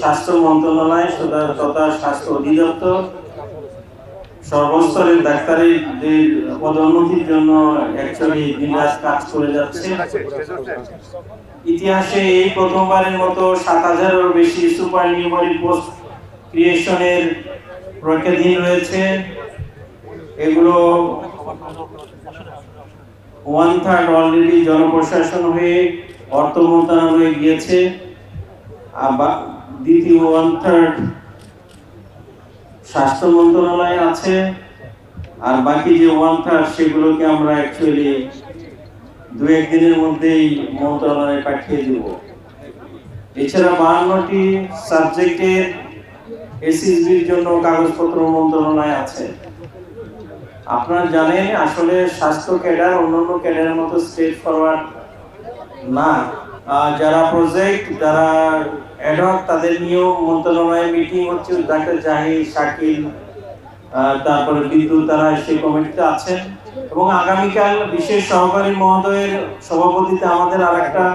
স্বাস্থ্য মন্ত্রণালয় তথা- স্বাস্থ্য অধিদপ্তর, সর্বস্তরের ডাক্তারিদের পদোন্নতির জন্য অ্যাকচুয়ালি দিনরাত কাজ করে যাচ্ছে। ইতিহাসে এই প্রথমবারের মতো সাত হাজারেরও বেশি সুপার নিউমারি পোস্ট ক্রিয়েশনের প্রজ্ঞাধীন রয়েছে। এগুলো ওয়ান থার্ড অলরেডি জনপ্রশাসন হয়ে অর্থ মন্ত্রণালয়ে গিয়েছে। দ্বিতীয় ওয়ান থার্ড স্বাস্থ্য মন্ত্রণালয়ে আছে, আর বাকি যে ওয়ান থার্ড সেগুলোকে আমরা অ্যাকচুয়ালি দু একদিনের মধ্যেই মন্ত্রণালয়ে পাঠিয়ে দেব। এছাড়া বাহান্নটি সাবজেক্টের এসএসবির জন্য কাগজপত্র মন্ত্রণালয় আছে। আপনারা জানেন, আসলে স্বাস্থ্য ক্যাডার অন্যান্য ক্যাডারের মতো স্টেট ফরওয়ার্ড না। যারা প্রজেক্ট যারা অ্যাডহক তাদের নিয়েও মন্ত্রণালয়ে মিটিং হচ্ছে ডাক্তার জাহির শাকিল তারপরে বিদ্যুৎ তারা সেই কমিটিতে আছেন। এবং আগামীকাল বিশেষ সহকারী মহোদয়ের সভাপতিতে আমাদের আরেকটা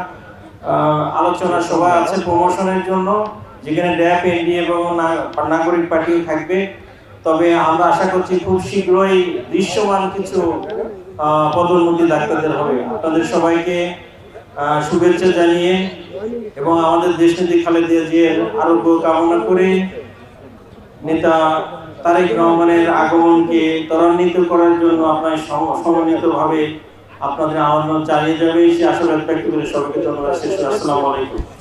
আহ, আলোচনা সভা আছে প্রমোশনের জন্য যেখানে ড্যাপ এনডি এবং নাগরিক পার্টিও থাকবে। তবে আমরা আশা করছি খুব শীঘ্রই দৃশ্যমান কিছু পদোন্নতি ডাক্তারদের হবে। আপনাদের সবাইকে শুভেচ্ছা জানিয়ে এবং আমাদের দেশ নেত্রী খালেদা জিয়ার আরোগ্য কামনা করে নেতা তারেক রহমানের আগমনকে ত্বরান্বিত করার জন্য আপনার সমন্বিত ভাবে আপনাদের আহ্বান চালিয়ে যাবে। সে আসলে ব্যক্ত করে সবাইকে ধন্যবাদ। শেষ আসসালামু আলাইকুম।